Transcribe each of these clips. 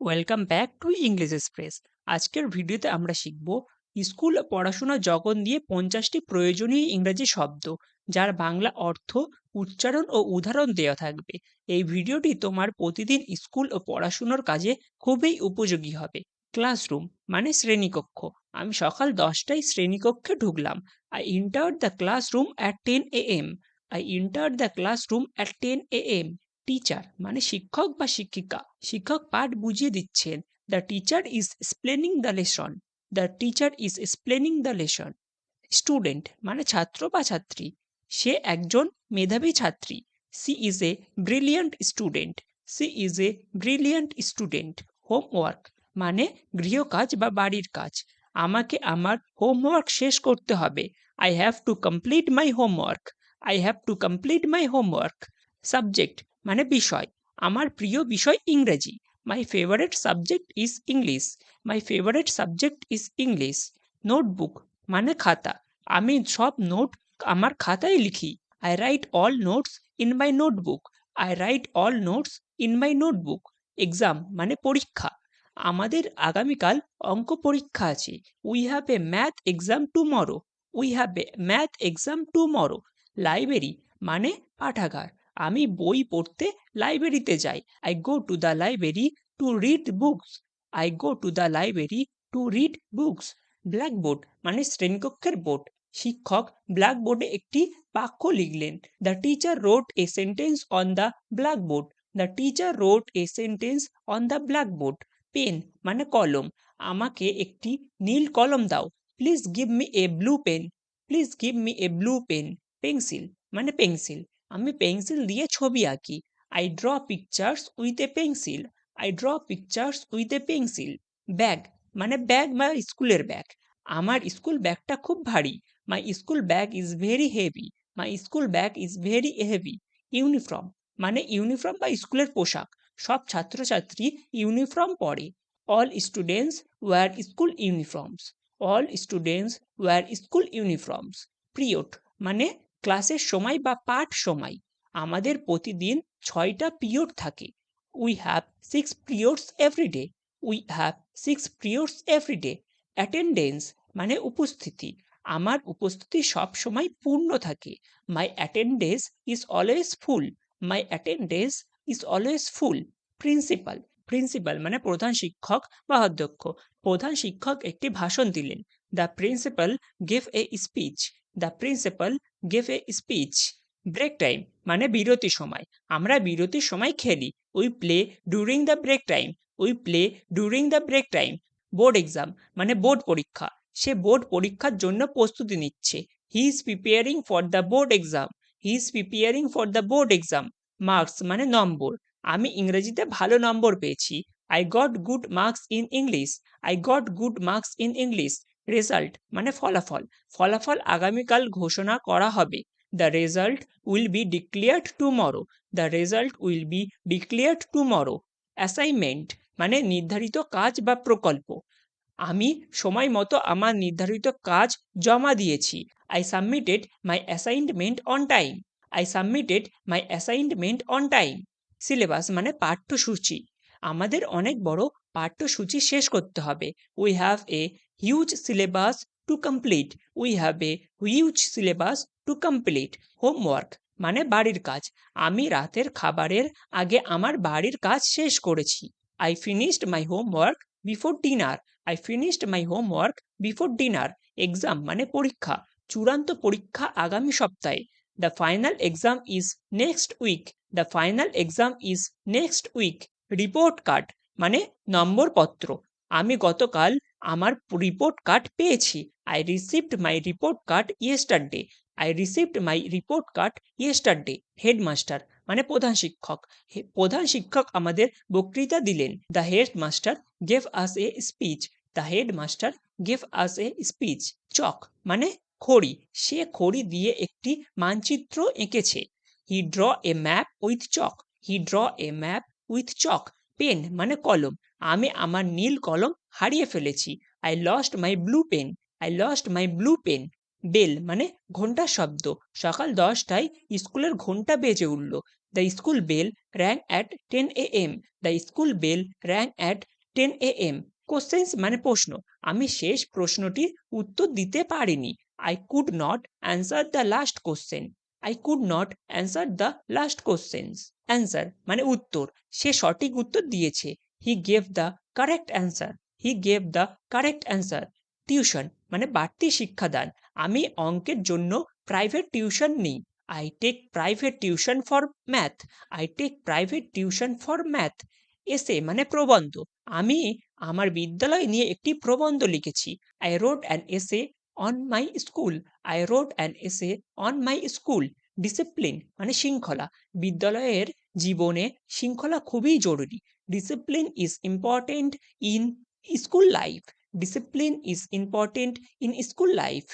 Welcome back to English express আজকের ভিডিওতে আমরা শিখব স্কুল পড়াশোনার জগন দিয়ে পঞ্চাশটি প্রয়োজনীয় ইংরাজি শব্দ, যার বাংলা অর্থ, উচ্চারণ ও উদাহরণ দেওয়া থাকবে। এই ভিডিওটি তোমার প্রতিদিন স্কুল ও পড়াশোনার কাজে খুবই উপযোগী হবে। ক্লাসরুম মানে শ্রেণীকক্ষ। আমি সকাল দশটায় শ্রেণীকক্ষে ঢুকলাম। I enter the classroom at ten A M I enter the classroom at ten A M teacher মানে শিক্ষক বা শিক্ষিকা, শিক্ষক পাঠ বুঝিয়ে দিচ্ছেন the teacher is explaining the lesson the teacher is explaining the lesson student মানে ছাত্র বা ছাত্রী, সে একজন মেধাবী ছাত্রী, she is a brilliant student, she is a brilliant student, homework মানে গৃহকাজ বা বাড়ির কাজ, আমাকে আমার হোমওয়ার্ক শেষ করতে হবে I have to complete my homework I have to complete my homework subject মানে বিষয়। আমার প্রিয় বিষয় ইংরেজি। My favourite subject is English my favourite subject is English notebook মানে খাতা। আমি সব নোট আমার খাতায় লিখি। I write all notes in my notebook I write all notes in my notebook exam মানে পরীক্ষা। আমাদের আগামীকাল অঙ্ক পরীক্ষা আছে। We have a math exam tomorrow we have a math exam tomorrow library মানে পাঠাগার। আমি বই পড়তে লাইব্রেরিতে যাই। I go to the library to read books I go to the library to read books blackboard মানে শ্রেণীকক্ষের বোর্ড শিক্ষক ব্ল্যাকবোর্ডে একটি বাক্য লিখলেন। The teacher wrote a sentence on the blackboard the teacher wrote a sentence on the blackboard pen মানে কলম। আমাকে একটি নীল কলম দাও। Please give me a blue pen please give me a blue pen pencil মানে পেন্সিল আমি pencil দিয়ে ছবি আঁকি। I draw pictures with a pencil I draw pictures with a pencil bag মানে ব্যাগ বা স্কুলের ব্যাগ আমার স্কুল ব্যাগটা খুব ভারী। My school bag is very heavy my school bag is very heavy uniform মানে ইউনিফর্ম বা স্কুলের পোশাক। সব ছাত্রছাত্রী ইউনিফর্ম পরে। All students wear school uniforms all students wear school uniforms period মানে ক্লাসের সময় বা পাঠ সময়, আমাদের প্রতিদিন ছয়টা পিরিয়ড থাকে। We have six periods everyday we have six periods everyday attendance মানে উপস্থিতি, আমার উপস্থিতি সব সময় পূর্ণ থাকে। My attendance is always full my attendance is always full principal principal মানে প্রধান শিক্ষক বা অধ্যক্ষ, প্রধান শিক্ষক একটি ভাষণ দিলেন। The principal give a speech the principal gave a speech break time মানে বিরতি সময়। আমরা বিরতির সময় খেলি। We play during the break time we play during the break time board exam মানে বোর্ড পরীক্ষা। সে বোর্ড পরীক্ষার জন্য প্রস্তুতি নিচ্ছে। He is preparing for the board exam he is preparing for the board exam marks মানে নম্বর। আমি ইংরেজিতে ভালো নম্বর পেয়েছি। I got good marks in English I got good marks in English result মানে ফলাফল। ফলাফল আগামীকাল ঘোষণা করা হবে। The result will be declared tomorrow the result will be declared tomorrow assignment মানে নির্ধারিত কাজ বা প্রকল্প। আমি সময় মতো আমার নির্ধারিত কাজ জমা দিয়েছি। I submitted my assignment on time I submitted my assignment on time syllabus মানে পাঠ্যসূচি। আমাদের অনেক বড় পাঠ্যসূচি শেষ করতে হবে। We have a huge syllabus to complete we have a huge syllabus to complete homework মানে বাড়ির কাজ। আমি রাতের খাবারের আগে আমার বাড়ির কাজ শেষ করেছি। I finished my homework before dinner I finished my homework before dinner exam মানে পরীক্ষা। চূড়ান্ত পরীক্ষা আগামী সপ্তাহে। The final exam is next week the final exam is next week report card মানে নম্বরপত্র আমি গতকাল আমার রিপোর্ট কার্ড পেয়েছি। I received my report card yesterday I received my report card yesterday headmaster মানে প্রধান শিক্ষক। প্রধান শিক্ষক আমাদের বক্তৃতা দিলেন। The headmaster gave us a speech the headmaster gave us a speech chalk মানে খড়ি। সে খড়ি দিয়ে একটি মানচিত্র এঁকেছে। He draw a map with chalk he draw a map with chalk pen মানে কলম। আমি আমার নীল কলম হারিয়ে ফেলেছি। I lost my blue pen I lost my blue pen bell মানে ঘণ্টার শব্দ। সকাল দশটায় স্কুলের ঘণ্টা বেজে উঠল। The school bell rang at ten A M the school bell rang at ten A M questions মানে প্রশ্ন। আমি শেষ প্রশ্নটির উত্তর দিতে পারিনি। I could not answer the last question I could not answer the last questions answer মানে উত্তর। সে সঠিক উত্তর দিয়েছে। He gave the correct answer he gave the correct answer tuition মানে বাড়তি শিক্ষাদান। আমি অঙ্কের জন্য প্রাইভেট টিউশন নিই। I take private tuition for math I take private tuition for math essay মানে প্রবন্ধ। আমি আমার বিদ্যালয় নিয়ে একটি প্রবন্ধ লিখেছি। I wrote an essay on my school I wrote an essay on my school discipline মানে শৃঙ্খলা। বিদ্যালয়ের জীবনে শৃঙ্খলা খুবই জরুরি। Discipline is important in school life discipline is important in school life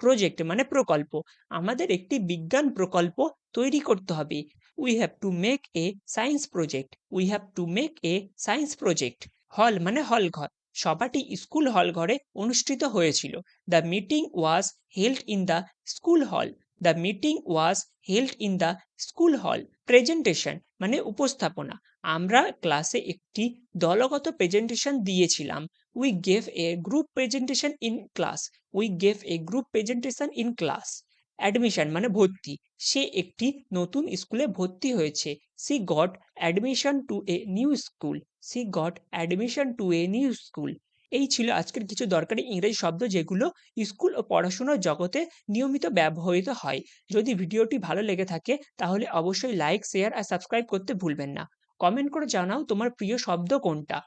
project মানে প্রকল্প। আমাদের একটি বিজ্ঞান প্রকল্প তৈরি করতে হবে। We have to make a science project we have to make a science project hall মানে হল ঘর। সভাটি স্কুল হল ঘরে অনুষ্ঠিত হয়েছিল। The meeting was held in the school hall the meeting was held in the school hall presentation মানে উপস্থাপনা। আমরা ক্লাসে একটি দলগত প্রেজেন্টেশন দিয়েছিলাম। We gave a group presentation in class we gave a group presentation in class admission মানে ভর্তি। সে একটি নতুন স্কুলে ভর্তি হয়েছে। She got admission to a new school she got admission to a new school এই ছিল আজকের কিছু দরকারি ইংরেজি শব্দ যেগুলো স্কুল ও পড়াশোনার জগতে নিয়মিত ব্যবহৃত হয়। যদি ভিডিওটি ভালো লেগে থাকে, তাহলে অবশ্যই লাইক শেয়ার আর সাবস্ক্রাইব করতে ভুলবেন না। কমেন্ট করে জানাও তোমার প্রিয় শব্দ কোনটা?